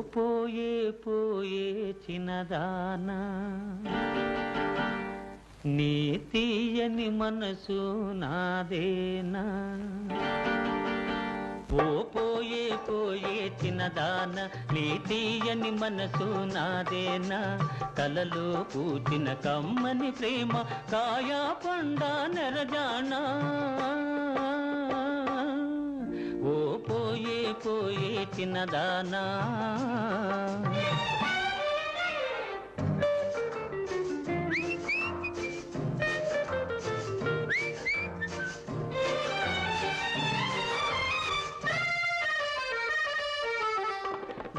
పోయే పోయే చిన్నదానా. నీ తీయని మనసు నాదేనా? ఓ పోయే పోయే చిన్నదాన నీ తీయని మనసు నాదేనా? కలలో పూచిన కమ్మని ప్రేమ కాయా పండా నెరజానా? చిన్నదానా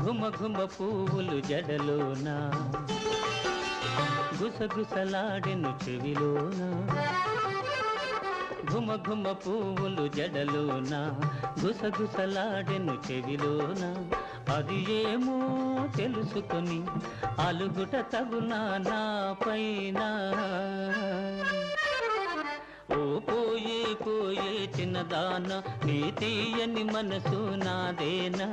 ఘుమ ఘుమ పువ్వులు జడలోనా గుసగుసలాడెను చెవిలోనా. ఘుమ ఘుమ పువ్వులు జడలోన గుసగుసలాడెను చెవిలోన. అది ఏమో తెలుసుకొని అలుగుట తగునా నా పైన ఓ పోయే పోయే చిన్నదాన నీ తీయని మనసు నాదేనా.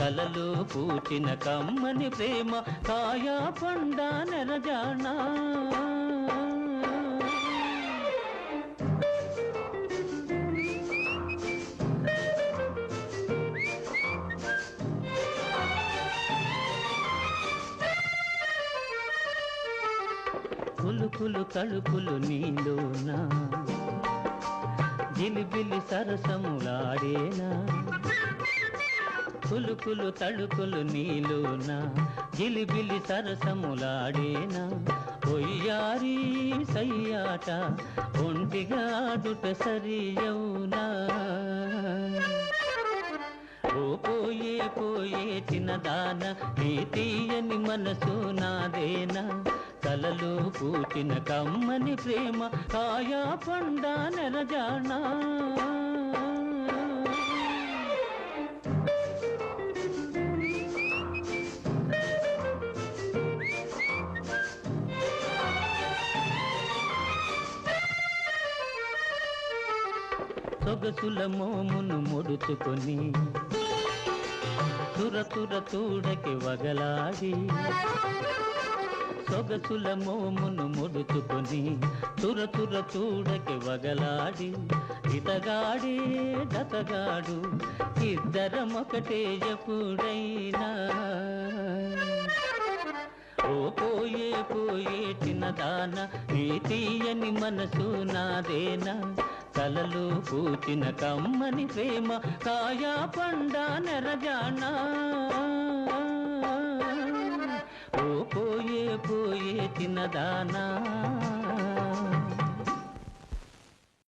కలలో పూచిన కమ్మని ప్రేమ కాయా పండా నెరజానా. కులుకులు కలుపులు నీలోనా. జిలిబిలి సరసములాడేనా? కులుకులు తళుకులు నీలోనా. జిలిబిలి సరసములాడేనా? ఒయ్యారి సయ్యాట ఒంటిగా దుట సరియవునా? ఓ పోయే పోయే చిన్నదాన నీ తీయని మనసు నాదేనా? పూచిన కమ్మని ప్రేమ కాయా పండా నెరజానా సొగసుల మోమును ముడుచుకొని తుర తుర తూడకి వగలాడి సొగసుల మోమును ముడుచుకొని తుర తుర చూడకి వగలాడి ఇతగాడే దతగాడు ఇద్దరమొకటే ఎప్పుడైనా ఓ పోయే పోయే చిన్నదాన నీ తీయని మనసు నాదేనా? కలలు పూచిన కమ్మని ప్రేమ కాయా పండా నెరజానా? ఓ పోయే పోయే చిన్నదానా